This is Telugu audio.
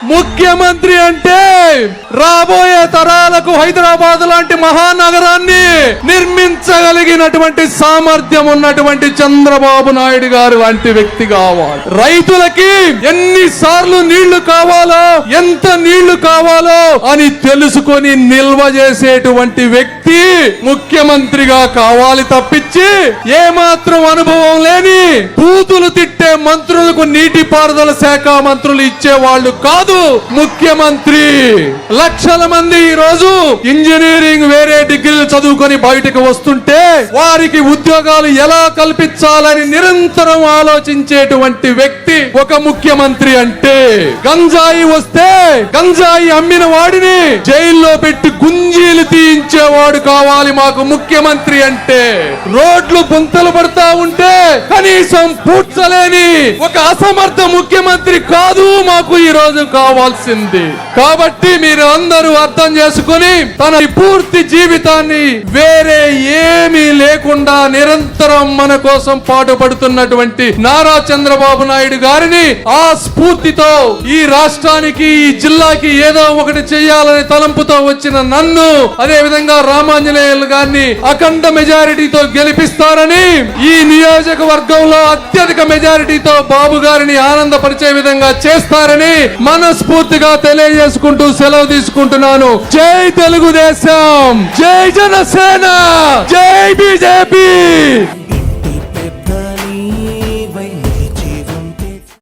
ముఖ్యమంత్రి అంటే రాబోయే తరాలకు హైదరాబాద్ లాంటి మహానగరాన్ని నిర్మించగలిగినటువంటి సామర్థ్యం ఉన్నటువంటి చంద్రబాబు నాయుడు గారు వంటి వ్యక్తి కావాలి. రైతులకి ఎన్ని సార్లు నీళ్ళు కావాలో ఎంత నీళ్ళు కావాలో అని తెలుసుకొని నిల్వ చేసేటువంటి వ్యక్తి ముఖ్యమంత్రిగా కావాలి తప్పించి ఏమాత్రం అనుభవం లేని బూతులు తిట్టే మంత్రులకు నీటిపారుదల శాఖ మంత్రులు ఇచ్చే వాళ్ళు కాదు ముఖ్యమంత్రి. లక్షల మంది ఈ రోజు ఇంజనీరింగ్ వేరే డిగ్రీలు చదువుకొని బయటకు చేస్తుంటే వారికి ఉద్యోగాలు ఎలా కల్పించాలని నిరంతరం ఆలోచించేటువంటి వ్యక్తి ఒక ముఖ్యమంత్రి అంటే. గంజాయి వస్తే గంజాయి అమ్మిన వాడిని జైల్లో పెట్టి గుంజీలు తీయించేవాడు కావాలి మాకు ముఖ్యమంత్రి అంటే. రోడ్లు గుంతలు పడతా ఉంటే కనీసం పూడ్చలేని ఒక అసమర్థ ముఖ్యమంత్రి కాదు మాకు ఈ రోజు కావాల్సింది. కాబట్టి మీరు అందరూ అర్థం చేసుకొని తన పూర్తి జీవితాన్ని వేరే ఏమీ లేకుండా నిరంతరం మన కోసం పాటుపడుతున్నటువంటి నారా చంద్రబాబు నాయుడు గారిని ఆ స్ఫూర్తితో ఈ రాష్ట్రానికి ఈ జిల్లాకి ఏదో ఒకటి చేయాలనే తలంపుతో వచ్చిన నన్ను అదే విధంగా రామాంజనేయులు గారిని అఖండ మెజారిటీతో గెలిపిస్తారని ఈ నియోజకవర్గంలో అత్యధిక మెజారిటీతో బాబు గారిని ఆనందపరిచే విధంగా చేస్తారని మనస్ఫూర్తిగా తెలియజేసుకుంటూ సెలవు తీసుకుంటున్నాను. జై తెలుగుదేశం! జై జనసేన! జై బీజేపీ!